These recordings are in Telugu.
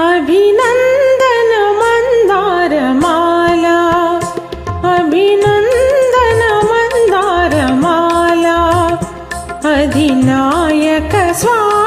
अभिनन्दन मन्दारमाला अभिनन्दन मन्दारमाला अधिनायक स्वामी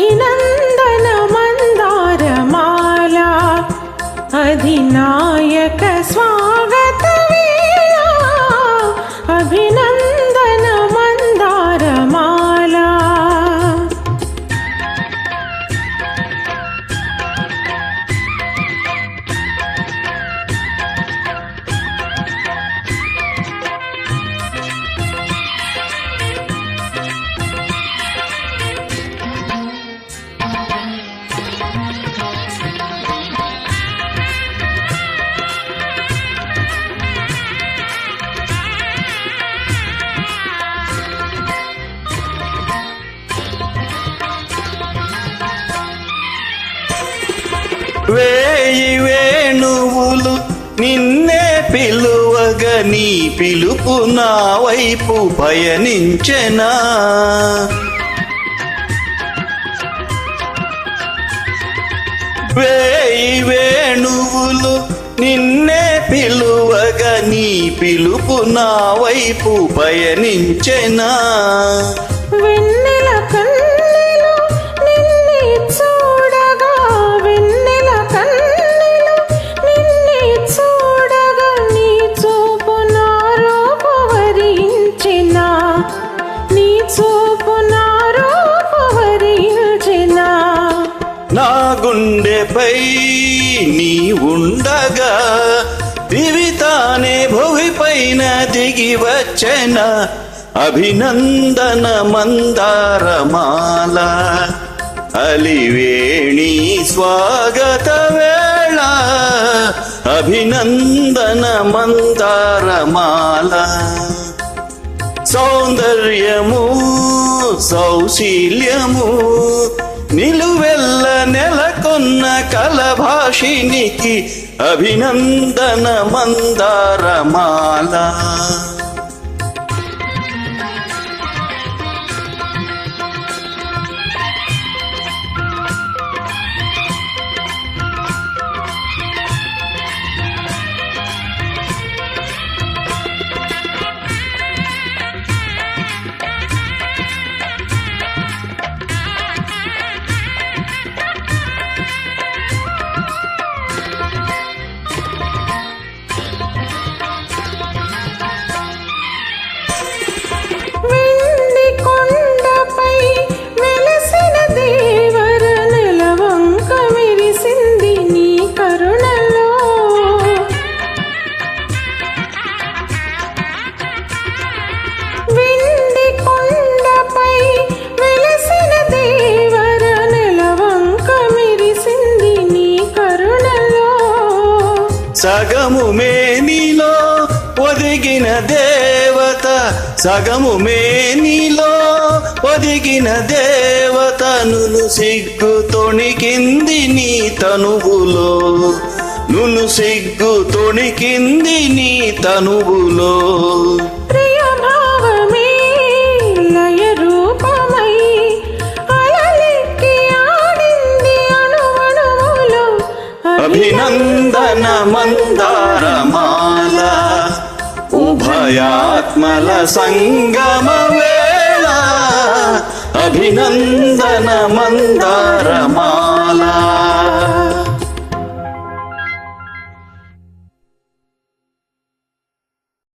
అభినందన మందారమాల అధినాయక స్వాగత వేళ అభినందన వేయి వేణువులు నిన్నే పిలువగ నీ పిలుపు నా వైపు పయనించెనా. వేయి వేణువులు నిన్నే పిలువగ నీ పిలుపు నా వైపు పయనించెనా. గుండెపై నీ ఉండగా దివితానే భువిపైన దిగి వచ్చెన అభినందన మందారమాల. అలివేణి స్వాగత వేళ అభినందన మందారమాల. సౌందర్యము సౌశీల్యము నిలువెల్ల నెలకొన్న కలభాషినికి అభినందన మందారమాల. సగము మేనిలో ఒదిగిన దేవత సగము మేనిలో ఒదిగిన దేవతను సిగ్గు తొణికింది నీ తనువులో. నును సిగ్గు తొణికింది నీ తనువులో. ప్రియ భావమే లయ ఉభయాత్మల సంగమ వేళ అభినందన మందారమా